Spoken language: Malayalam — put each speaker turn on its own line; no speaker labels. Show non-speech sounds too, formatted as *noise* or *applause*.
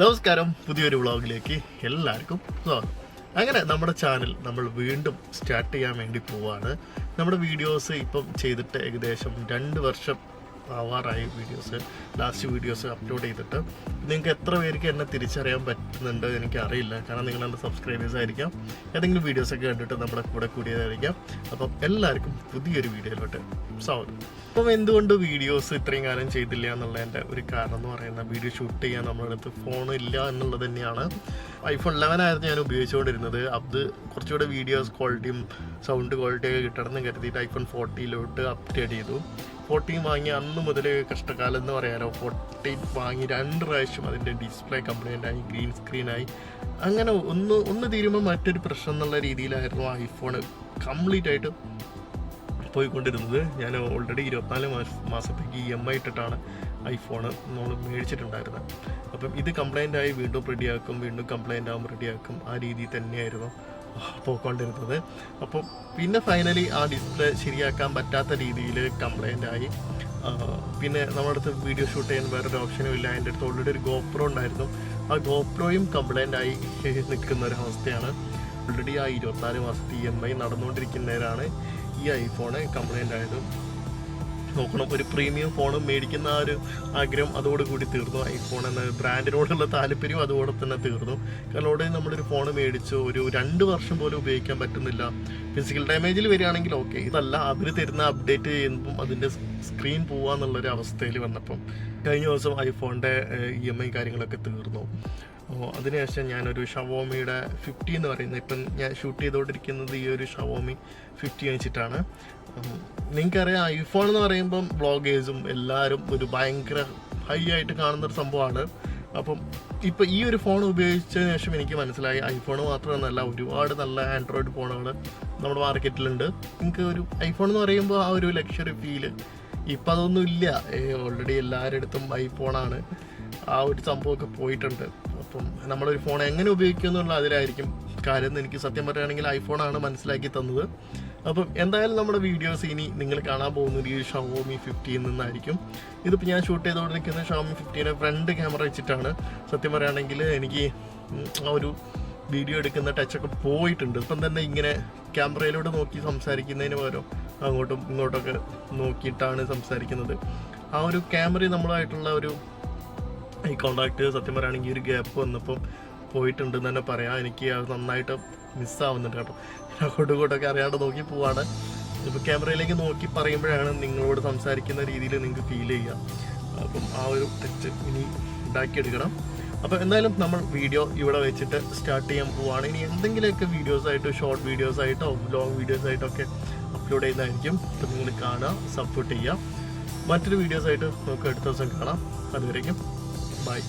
നമസ്കാരം. പുതിയൊരു വ്ളോഗിലേക്ക് എല്ലാവർക്കും സ്വാഗതം. അങ്ങനെ നമ്മുടെ ചാനൽ നമ്മൾ വീണ്ടും സ്റ്റാർട്ട് ചെയ്യാൻ വേണ്ടി പോവാണ്. നമ്മുടെ വീഡിയോസ് ഇപ്പം ചെയ്തിട്ട് ഏകദേശം രണ്ട് വർഷം ആവാറായി വീഡിയോസ് ലാസ്റ്റ് വീഡിയോസ് അപ്ലോഡ് ചെയ്തിട്ട്. നിങ്ങൾക്ക് എത്ര പേർക്ക് എന്നെ തിരിച്ചറിയാൻ പറ്റുന്നുണ്ട് എനിക്ക് അറിയില്ല കാരണം നിങ്ങൾ എന്റെ സബ്സ്ക്രൈബേഴ്സ് ആയിരിക്കാം. ഏതെങ്കിലും വീഡിയോസൊക്കെ കണ്ടിട്ട് നമ്മുടെ കൂടെ കൂടിയതായിരിക്കാം. അപ്പം എല്ലാവർക്കും പുതിയൊരു വീഡിയോയിലോട്ട് സ്വാഗതം. അപ്പം എന്തുകൊണ്ട് വീഡിയോസ് ഇത്രയും കാലം ചെയ്തില്ല എന്നുള്ളതിന്റെ ഒരു കാരണം എന്ന് പറയുന്നത് വീഡിയോ ഷൂട്ട് ചെയ്യാൻ നമ്മുടെ അടുത്ത് ഫോൺ ഇല്ല എന്നുള്ളത് തന്നെയാണ്. ഐഫോൺ ലെവൻ ആയിരുന്നു ഞാൻ ഉപയോഗിച്ചുകൊണ്ടിരുന്നത്. അത് കുറച്ചുകൂടെ വീഡിയോസ് ക്വാളിറ്റിയും സൗണ്ട് ക്വാളിറ്റിയൊക്കെ കിട്ടണം എന്ന് കരുതിയിട്ട് ഐഫോൺ ഫോർട്ടിയിലോട്ട് അപ്ഡേറ്റ് ചെയ്തു. ഫോർട്ടീൻ വാങ്ങി അന്ന് മുതൽ കഷ്ടകാലം എന്ന് പറയാനോ ഫോർട്ടീൻ വാങ്ങി രണ്ട് പ്രാവശ്യം അതിന്റെ ഡിസ്പ്ലേ കംപ്ലൈന്റ് ആയി ഗ്രീൻ സ്ക്രീനായി അങ്ങനെ ഒന്ന് ഒന്ന് തീരുമ്പോൾ മറ്റൊരു പ്രശ്നം എന്നുള്ള രീതിയിലായിരുന്നു ഐഫോൺ കംപ്ലീറ്റ് ആയിട്ട് പോയിക്കൊണ്ടിരുന്നത്. ഞാൻ ഓൾറെഡി ഇരുപത്തിനാല് മാസ മാസത്തേക്ക് ഇ എം ഐ ഇട്ടിട്ടാണ് ഐഫോൺ നമ്മൾ മേടിച്ചിട്ടുണ്ടായിരുന്നത്. അപ്പം ഇത് കംപ്ലൈന്റ് ആയി വീണ്ടും റെഡിയാക്കും വീണ്ടും കംപ്ലൈന്റ് ആകുമ്പോൾ റെഡിയാക്കും ആ രീതിയിൽ തന്നെയായിരുന്നു പോയിക്കൊണ്ടിരുന്നത്. അപ്പം പിന്നെ ഫൈനലി ആ ഡിസ്പ്ലേ ശരിയാക്കാൻ പറ്റാത്ത രീതിയിൽ കംപ്ലൈന്റ് ആയി. പിന്നെ നമ്മുടെ അടുത്ത് വീഡിയോ ഷൂട്ട് ചെയ്യാൻ വേറൊരു ഓപ്ഷനും ഇല്ല. എന്റെ അടുത്ത് ഓൾറെഡി ഒരു ഗോപ്രോ ഉണ്ടായിരുന്നു. ആ ഗോപ്രോയും കംപ്ലൈന്റ് ആയി *laughs* നിൽക്കുന്ന ഒരു അവസ്ഥയാണ്. ഓൾറെഡി ആ ഇരുപത്തിനാല് മാസത്തെ ഇ എം ഐ നടന്നുകൊണ്ടിരിക്കുന്നവരാണ് ഈ ഐഫോണ് കംപ്ലൈന്റ് ആയത്. നോക്കണം. ഒരു പ്രീമിയം ഫോൺ മേടിക്കുന്ന ആ ഒരു ആഗ്രഹം അതോടുകൂടി തീർന്നു. ഐഫോൺ എന്ന ബ്രാൻഡിനോടുള്ള താല്പര്യം അതോടെ തന്നെ തീർന്നു. കാരണം ഉടനെ നമ്മളൊരു ഫോൺ മേടിച്ചു ഒരു രണ്ട് വർഷം പോലും ഉപയോഗിക്കാൻ പറ്റുന്നില്ല. ഫിസിക്കൽ ഡാമേജിൽ വരികയാണെങ്കിൽ ഓക്കെ ഇതല്ല അവർ തരുന്ന അപ്ഡേറ്റ് ചെയ്യുമ്പം അതിന്റെ സ്ക്രീൻ പോവാന്നുള്ളൊരു അവസ്ഥയിൽ വന്നപ്പം. കഴിഞ്ഞ ദിവസം ഐഫോണിന്റെ ഇ എം ഐ കാര്യങ്ങളൊക്കെ തീർന്നു. അതിനുശേഷം ഞാനൊരു ഷവോമിയുടെ ഫിഫ്റ്റി എന്ന് പറയുന്നത് ഇപ്പം ഞാൻ ഷൂട്ട് ചെയ്തുകൊണ്ടിരിക്കുന്നത് ഈ ഒരു ഷവോമി ഫിഫ്റ്റി വെച്ചിട്ടാണ്. നിങ്ങൾക്കറിയാം ഐഫോൺ എന്ന് പറയുമ്പം ബ്ലോഗേഴ്സും എല്ലാവരും ഒരു ഭയങ്കര ഹൈ ആയിട്ട് കാണുന്നൊരു സംഭവമാണ്. അപ്പം ഇപ്പം ഈ ഒരു ഫോൺ ഉപയോഗിച്ചതിന് ശേഷം എനിക്ക് മനസ്സിലായി ഐഫോൺ മാത്രമെന്നല്ല ഒരുപാട് നല്ല ആൻഡ്രോയിഡ് ഫോണുകൾ നമ്മുടെ മാർക്കറ്റിലുണ്ട് നിങ്ങൾക്ക് ഒരു ഐഫോൺ എന്ന് പറയുമ്പോൾ ആ ഒരു ലക്ഷറി ഫീൽ ഇപ്പം അതൊന്നും ഇല്ല ഓൾറെഡി എല്ലാവരുടെ അടുത്തും ഫോണാണ് ആ ഒരു സംഭവമൊക്കെ പോയിട്ടുണ്ട്. അപ്പം നമ്മളൊരു ഫോൺ എങ്ങനെ ഉപയോഗിക്കും എന്നുള്ള അതിലായിരിക്കും. കാര്യം എന്ന് എനിക്ക് സത്യം പറയുകയാണെങ്കിൽ ഐഫോണാണ് മനസ്സിലാക്കി തന്നത്. അപ്പം എന്തായാലും നമ്മുടെ വീഡിയോസ് ഇനി നിങ്ങൾ കാണാൻ പോകുന്നത് ഈ ഷവോമി ഫിഫ്റ്റിയിൽ നിന്നായിരിക്കും. ഇതിപ്പോൾ ഞാൻ ഷൂട്ട് ചെയ്തുകൊണ്ടിരിക്കുന്ന ഷവോമി ഫിഫ്റ്റീനെ ഫ്രണ്ട് ക്യാമറ വെച്ചിട്ടാണ്. സത്യം പറയുകയാണെങ്കിൽ എനിക്ക് ആ ഒരു വീഡിയോ എടുക്കുന്ന ടച്ചൊക്കെ പോയിട്ടുണ്ട്. ഇപ്പം തന്നെ ഇങ്ങനെ ക്യാമറയിലൂടെ നോക്കി സംസാരിക്കുന്നതിന് പകരം അങ്ങോട്ടും ഇങ്ങോട്ടൊക്കെ നോക്കിയിട്ടാണ് സംസാരിക്കുന്നത്. ആ ഒരു ക്യാമറ നമ്മളായിട്ടുള്ള ഒരു ഈ കോണ്ടാക്ട് സത്യം പറയുകയാണെങ്കിൽ ഒരു ഗ്യാപ്പ് വന്നപ്പം പോയിട്ടുണ്ടെന്ന് തന്നെ പറയാം. എനിക്ക് അത് നന്നായിട്ട് മിസ്സാവുന്നുണ്ട് കേട്ടോ. അങ്ങോട്ടും ഇങ്ങോട്ടൊക്കെ അറിയാണ്ട് നോക്കി പോവാണ്. ഇപ്പോൾ ക്യാമറയിലേക്ക് നോക്കി പറയുമ്പോഴാണ് നിങ്ങളോട് സംസാരിക്കുന്ന രീതിയിൽ നിങ്ങൾക്ക് ഫീൽ ചെയ്യുക. അപ്പം ആ ഒരു ടച്ച് ഇനി ഉണ്ടാക്കിയെടുക്കണം. അപ്പോൾ എന്തായാലും നമ്മൾ വീഡിയോ ഇവിടെ വെച്ചിട്ട് സ്റ്റാർട്ട് ചെയ്യാൻ പോവാണ്. ഇനി എന്തെങ്കിലുമൊക്കെ വീഡിയോസ് ആയിട്ട് ഷോർട്ട് വീഡിയോസായിട്ടോ ലോങ് വീഡിയോസ് ആയിട്ടോ ഒക്കെ അപ്ലോഡ് ചെയ്യുന്നതായിരിക്കും. അപ്പം നിങ്ങൾ കാണുക സപ്പോർട്ട് ചെയ്യാം മറ്റൊരു വീഡിയോസായിട്ട് നമുക്ക് അടുത്ത ദിവസം കാണാം. അതുവരേക്കും ബൈ